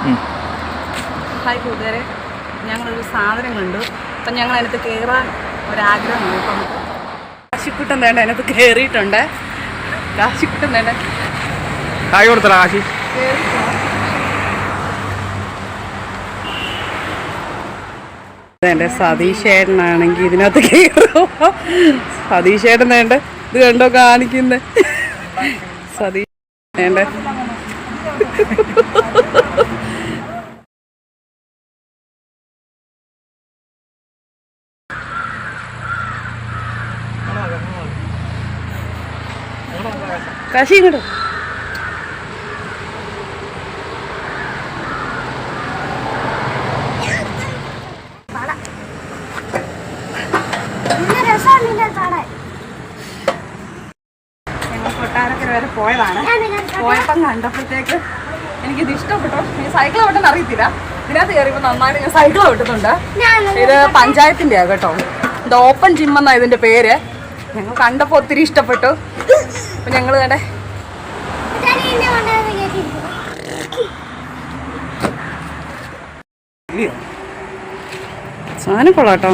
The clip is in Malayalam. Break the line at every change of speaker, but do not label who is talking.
ഹായ് കൂട്ടുകാരെ. ഞങ്ങളൊരു സാധനം കണ്ടു. അപ്പം ഞങ്ങൾ അതിനകത്ത് കയറാൻ ഒരാഗ്രഹമാണ് ഇപ്പം കാശിക്കുട്ടൻ വേണ്ട അതിനകത്ത് കയറിയിട്ടുണ്ട്. കാശിക്കുട്ടൻ വേണ്ട.
കായ് കൊടുത്തടാ കാശി.
എന്റെ സതീശേട്ടനാണെങ്കിൽ ഇതിനകത്ത് കയറുമോ സതീശേട്ടൻ വേണ്ട ഇത് കണ്ടോ കാണിക്കുന്നേ. സതീഷ് വേണ്ട. കാശി ഇങ്ങോട്ട് വരെ പോയതാണ്. പോയപ്പം കണ്ടപ്പോഴത്തേക്ക് എനിക്കിത് ഇഷ്ടപ്പെട്ടു. ഈ സൈക്കിൾ ഓട്ടാൻ അറിയത്തില്ല. ഇതിനകത്ത് കയറിയപ്പോൾ നന്നായിട്ട് ഞാൻ സൈക്കിൾ ഓട്ടുന്നുണ്ട്. ഇത് പഞ്ചായത്തിന്റെയാ കേട്ടോ. ഇത് ഓപ്പൺ ജിം എന്നാ ഇതിന്റെ പേര്. ഞങ്ങൾ കണ്ടപ്പോൾ ഒത്തിരി ഇഷ്ടപ്പെട്ടു. അപ്പൊ ഞങ്ങൾ കണ്ടേ. സാധനം കൊള്ളാട്ടോ